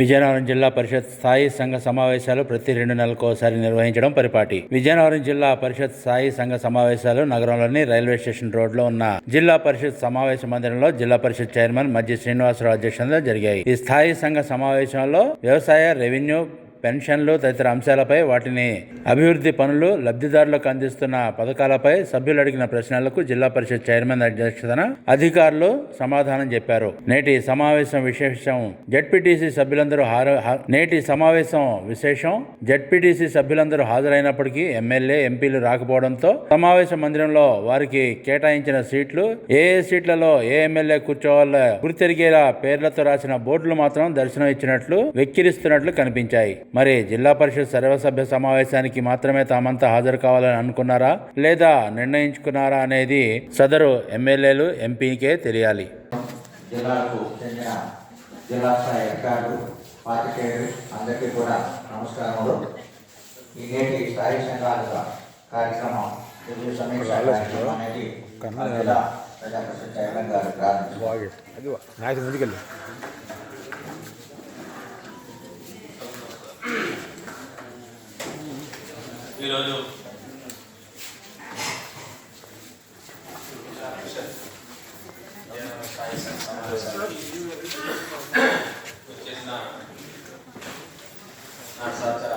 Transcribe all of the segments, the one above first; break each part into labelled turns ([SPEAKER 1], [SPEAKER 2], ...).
[SPEAKER 1] విజయనగరం జిల్లా పరిషత్ స్థాయి సంఘ సమావేశాలు ప్రతి రెండు నెలలకు ఒకసారి నిర్వహించడం పరిపాటి. విజయనగరం జిల్లా పరిషత్ స్థాయి సంఘ సమావేశాలు నగరంలోని రైల్వే స్టేషన్ రోడ్లో ఉన్న జిల్లా పరిషత్ సమావేశ మందిరంలో జిల్లా పరిషత్ చైర్మన్ మధ్య శ్రీనివాసరావు అధ్యక్షతన జరిగాయి. ఈ స్థాయి సంఘ సమావేశంలో వ్యవసాయ రెవెన్యూ పెన్షన్లు తదితర అంశాలపై వాటిని అభివృద్ధి పనులు లబ్ధిదారులకు అందిస్తున్న పథకాలపై సభ్యులు అడిగిన ప్రశ్నలకు జిల్లా పరిషత్ చైర్మన్ అధ్యక్షతన అధికారులు సమాధానం చెప్పారు. నేటి సమావేశం విశేషం జడ్పీటీసీ సభ్యులందరూ హార- నేటి సమావేశం విశేషం జడ్పీటీసీ సభ్యులందరూ హాజరైనప్పటికీ ఎమ్మెల్యే ఎంపీలు రాకపోవడంతో సమావేశ మందిరంలో వారికి కేటాయించిన సీట్లు ఏ ఏ సీట్లలో ఏ ఎమ్మెల్యే కూర్చోవాలో గుర్తెరిగేలా పేర్లతో రాసిన బోర్డులు మాత్రం దర్శనం ఇచ్చినట్లు వెక్కిరిస్తున్నట్లు కనిపించాయి. మరి జిల్లా పరిషత్ సర్వసభ్య సమావేశానికి మాత్రమే తామంతా హాజరు కావాలని అనుకున్నారా? లేదా నిర్ణయించుకున్నారా అనేది సదరు ఎమ్మెల్యేలు ఎంపీకే తెలియాలి.
[SPEAKER 2] జిల్లాలకు చెందిన జిల్లా స్థాయి అధికారులు పాత్రికేయులు అందరికీ కూడా నమస్కారములు. ఈ నేటి స్థాయి సంఘాల కార్యక్రమం సమీక్ష అనేది జిల్లా ప్రజా పరిషత్ చైర్మన్ గారు ప్రారంభించారు.
[SPEAKER 3] ఈరోజు వచ్చేసిన నా సహచర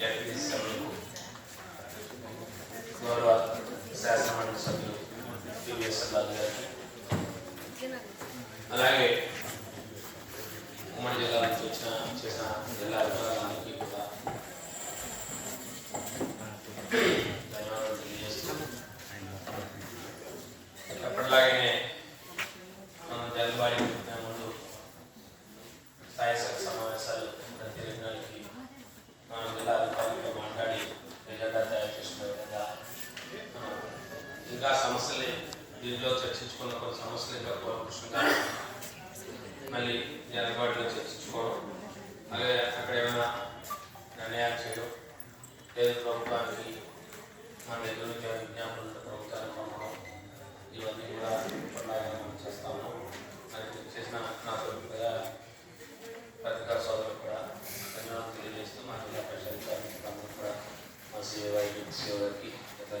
[SPEAKER 3] ఎంపీ సభ్యులు గౌరవ శాసనమండలి సభ్యులు టీవీఎస్ రాజు గారికి అలాగే ఉమ్మడి జిల్లా నుంచి వచ్చిన చేసిన జిల్లా విభాగానికి కూడా ధన్యవాదాలు తెలియజేస్తూ ఎప్పటిలాగానే మనం జల్బాడి ముందు స్థాయి శాఖ సమావేశాలు ప్రతి రెండు నెలలకి మనం జిల్లా అధికారులతో మాట్లాడి ఎజెండా తయారు చేసుకునే విధంగా మనం ఇంకా సమస్యలు దీనిలో చర్చించుకున్న కొన్ని సమస్యలు ఇంకా కూలకృష్ణంగా మళ్ళీ అందుబాటులో చర్చించుకోవడం అలాగే అక్కడ ఏమైనా నిర్ణయాలు చేయడం లేదు ప్రభుత్వానికి మన దగ్గర నుంచి ఏమైనా విజ్ఞాపనలు ప్రభుత్వానికి పంపడం ఇవన్నీ కూడా మనం చేస్తా ఉన్నాం. మరి చేసిన నా తరపు పత్రికా సోదరులు కూడా ధన్యవాదాలు తెలియజేస్తూ మా జిల్లా పరిషత్ కూడా మా సేవ సేవకి ఇతర